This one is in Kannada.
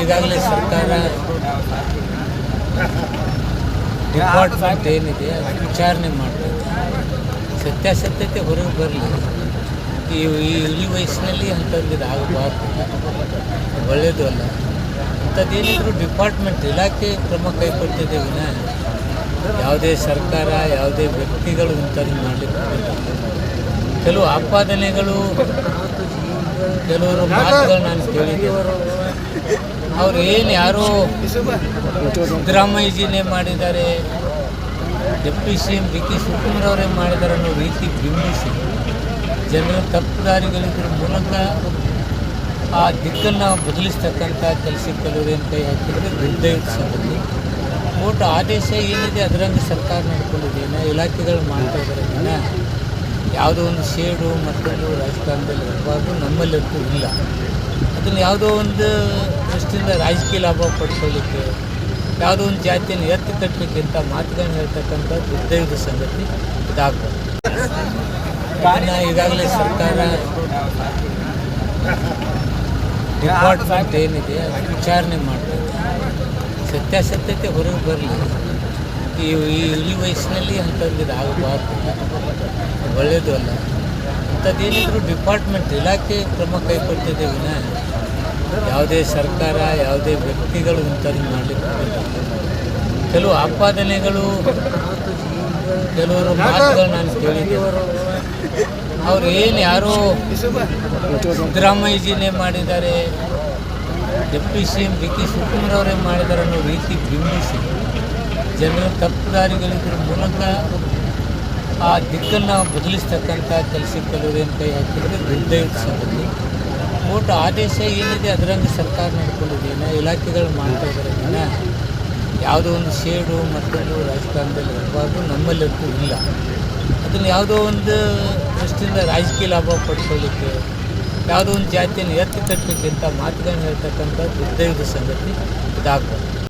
ಈಗಾಗಲೇ ಸರ್ಕಾರ ಡಿಪಾರ್ಟ್ಮೆಂಟ್ ಏನಿದೆ ಅದು ವಿಚಾರಣೆ ಮಾಡ್ತಾರೆ ಸತ್ಯಾಸತ್ಯತೆ ಹೊರಗೆ ಬರಲಿ. ಈ ಈ ಇಳಿ ವಯಸ್ಸಿನಲ್ಲಿ ಅಂಥದ್ದು ಆಗಬಾರ್ದು ಒಳ್ಳೆಯದು ಅಲ್ಲ. ಅಂಥದ್ದೇನಿದ್ರು ಡಿಪಾರ್ಟ್ಮೆಂಟ್ ಇಲಾಖೆ ಕ್ರಮ ಕೈಗೊಳ್ತಿದೆ ವಿನ ಯಾವುದೇ ಸರ್ಕಾರ, ಯಾವುದೇ ವ್ಯಕ್ತಿಗಳು ಇಂಥದ್ದು ಮಾಡಲಿಕ್ಕೆ. ಕೆಲವು ಆಪಾದನೆಗಳು, ಕೆಲವರು ಮಾತುಗಳು ನಾನು ಕೇಳಿದ್ದೇನೆ. ಅವ್ರು ಏನು ಯಾರೋ ಸಿದ್ದರಾಮಯ್ಯಜಿನೇ ಮಾಡಿದ್ದಾರೆ, deputy C M D K ಶಿವಕುಮಾರವರೇ ಮಾಡಿದ್ದಾರೆ ಅನ್ನೋ ರೀತಿ ಬಿಂಬಿಸಿ, ಜನರ ತಪ್ಪು ದಾರಿಗಳಿದ್ರ ಮೂಲಕ ಆ ದಿಕ್ಕನ್ನು ಬದಲಿಸ್ತಕ್ಕಂಥ ಕೆಲಸಕ್ಕೆ ಕೆಲವರೇನು ಕೈ ಹಾಕಿದರೆ ದುರ್ದೈವ ಸಂಗತಿ ಕೋರ್ಟ್ ಆದೇಶ ಏನಿದೆ, ಅದರಂಗೆ ಸರ್ಕಾರ ನಡ್ಕೊಂಡಿದೆ, ಇನ್ನು ಇಲಾಖೆಗಳು ಮಾಡ್ತಾ ಇದ್ದಾರೆ ಯಾವುದೋ ಒಂದು ಶೇಡು ಮತ್ತೊಂದು ರಾಜಕಾರಣದಲ್ಲಿ ಇರಬಾರ್ದು ನಮ್ಮಲ್ಲಂತೂ ಇಲ್ಲ. ಅದನ್ನು ಯಾವುದೋ ಒಂದು ದೃಷ್ಟಿಯಿಂದ ರಾಜಕೀಯ ಲಾಭ ಪಡ್ಕೊಳ್ಳಿಕ್ಕೆ, ಯಾವುದೋ ಒಂದು ಜಾತಿಯನ್ನು ಎತ್ತಿ ಕಟ್ಟಬೇಕಿಂತ ಮಾತುಗಳನ್ನು ಹೇಳ್ತಕ್ಕಂಥ ದುರ್ದೈವದ ಸಂಗತಿ ಇದಾಗಬಾರ್ದು ಕಾರಣ ಈಗಾಗಲೇ ಸರ್ಕಾರ ಡಿಪಾರ್ಟ್ಮೆಂಟ್ ಏನಿದೆ ವಿಚಾರಣೆ ಇದೆ. ಸತ್ಯಾಸತ್ಯತೆ ಹೊರಗೆ ಬರಲಿ ಈ ಈ ವಯಸ್ಸಿನಲ್ಲಿ ಅಂಥದ್ದು ಆಗಬಾರ್ದು. ಒಳ್ಳೆಯದು ಅಲ್ಲ. ಅಂಥದ್ದೇನಿದ್ರು ಡಿಪಾರ್ಟ್ಮೆಂಟ್ ಇಲಾಖೆ ಕ್ರಮ ಕೈಗೊಳ್ತಿದೆ ವಿನ ಯಾವುದೇ ಸರ್ಕಾರ, ಯಾವುದೇ ವ್ಯಕ್ತಿಗಳು ಇಂಥದ್ದು ಮಾಡಲಿಕ್ಕೆ. ಕೆಲವು ಆಪಾದನೆಗಳು, ಕೆಲವರು ಮಾತುಗಳು ನಾನು ಕೇಳಿದ್ದೇನೆ ಅವ್ರು ಏನು ಯಾರೋ ಸಿದ್ದರಾಮಯ್ಯಜಿನೇ ಮಾಡಿದ್ದಾರೆ deputy C M D K ಶಿವಕುಮಾರವರೇ ಮಾಡಿದ್ದಾರೆ ಅನ್ನೋ ರೀತಿ ಬಿಂಬಿಸಿ. ಜನರ ತಪ್ಪು ಮೂಲಕ ಆ ದಿಕ್ಕನ್ನು ಬದಲಿಸ್ತಕ್ಕಂಥ ಕೆಲಸಕ್ಕೆ ಕೆಲವರೇನು ಕೈ ಹಾಕಿದರೆ ದುರ್ದೈವದ ಸಂಗತಿ. ಒಟ್ಟು ಆದೇಶ ಏನಿದೆ, ಅದರಂಗೆ ಸರ್ಕಾರ ನಡ್ಕೊಂಡಿದ್ದೇನೆ ಇಲಾಖೆಗಳು ಮಾಡ್ತಾ ಇದ್ದಾರೆ ವಿನ ಯಾವುದೋ ಒಂದು ಶೇಡು ಮತ್ತೊಂದು ರಾಜಕಾರಣದಲ್ಲಿ ಇರಬಾರ್ದು ನಮ್ಮಲ್ಲಂತೂ ಇಲ್ಲ. ಅದನ್ನು ಯಾವುದೋ ಒಂದು ದೃಷ್ಟಿಯಿಂದ ರಾಜಕೀಯ ಲಾಭ ಪಡ್ಕೊಳ್ಳಿಕ್ಕೆ, ಯಾವುದೋ ಒಂದು ಜಾತಿಯನ್ನು ಎತ್ತಿ ಕಟ್ಟಲಿಕ್ಕೆ ಅಂತ ಮಾತುಗಳನ್ನ ಹೇಳ್ತಕ್ಕಂಥ ದುರ್ದೈವದ ಸಂಗತಿ ಇದಾಗಬಾರ್ದು